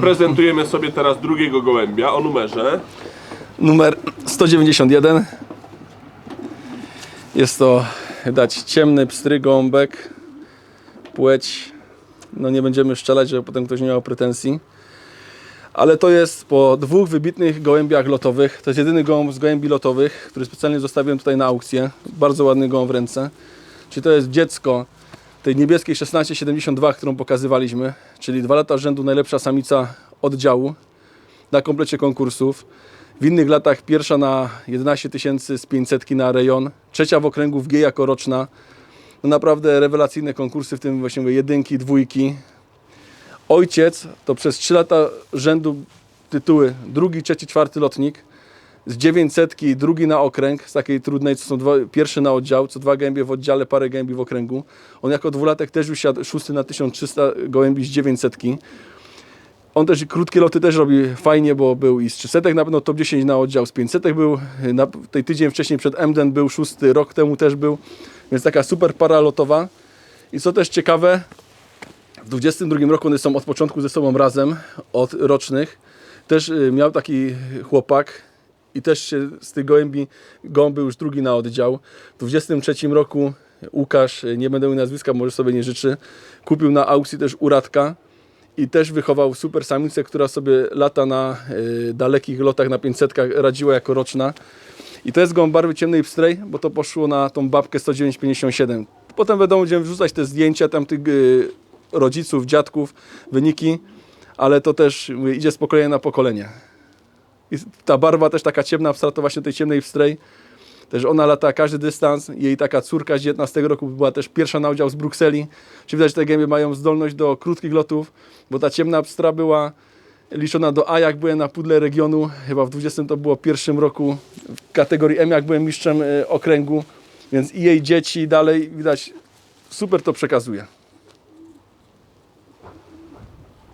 Prezentujemy sobie teraz drugiego gołębia o numerze. Numer 191. Jest to dać ciemny pstry gąbek. Płeć. No nie będziemy szczelać, żeby potem ktoś nie miał pretensji. Ale to jest po dwóch wybitnych gołębiach lotowych. To jest jedyny gołąb z gołębi lotowych, który specjalnie zostawiłem tutaj na aukcję. Bardzo ładny gołąb w ręce. Czyli to jest dziecko tej niebieskiej 1672, którą pokazywaliśmy. Czyli dwa lata rzędu najlepsza samica oddziału na komplecie konkursów. W innych latach pierwsza na 11 tysięcy z 500 na rejon, trzecia w okręgu w G jako roczna. No naprawdę rewelacyjne konkursy, w tym właśnie jedynki, dwójki. Ojciec to przez 3 lata rzędu tytuły drugi, trzeci, czwarty lotnik. Z 900 drugi na okręg, z takiej trudnej, co są dwa, pierwszy na oddział, co dwa gębie w oddziale, parę gębi w okręgu. On jako dwulatek też już szósty na 1300 gołębi z 900. On też krótkie loty też robi fajnie, bo był i z 300 na pewno top 10 na oddział, z 500 był, na, tej tydzień wcześniej przed Emden był szósty, rok temu też był, więc taka super para lotowa. I co też ciekawe, w 22 roku one są od początku ze sobą razem, od rocznych. Też y, miał taki chłopak i też się z tych gołębi, gołąb był już drugi na oddział. W 23 roku Łukasz, y, nie będę mówił nazwiska, może sobie nie życzy, kupił na aukcji też Uradka i też wychował super samicę, która sobie lata na y, dalekich lotach na 500 radziła jako roczna. I to jest gołąb barwy ciemnej pstrej, bo to poszło na tą babkę 109,57. Potem będą będziemy wrzucać te zdjęcia tamtych y, rodziców, dziadków, wyniki, ale to też mówię, idzie z pokolenia na pokolenie. I ta barwa też taka ciemna, to właśnie tej ciemnej pstrej. Też ona lata każdy dystans. Jej taka córka z 19 roku była też pierwsza na udział z Brukseli. Czyli widać, że te gębie mają zdolność do krótkich lotów, bo ta ciemna pstra była liczona do A, jak byłem na pudle regionu. Chyba w 20 to było pierwszym roku w kategorii M, jak byłem mistrzem e, okręgu. Więc i jej dzieci dalej, widać, super to przekazuje.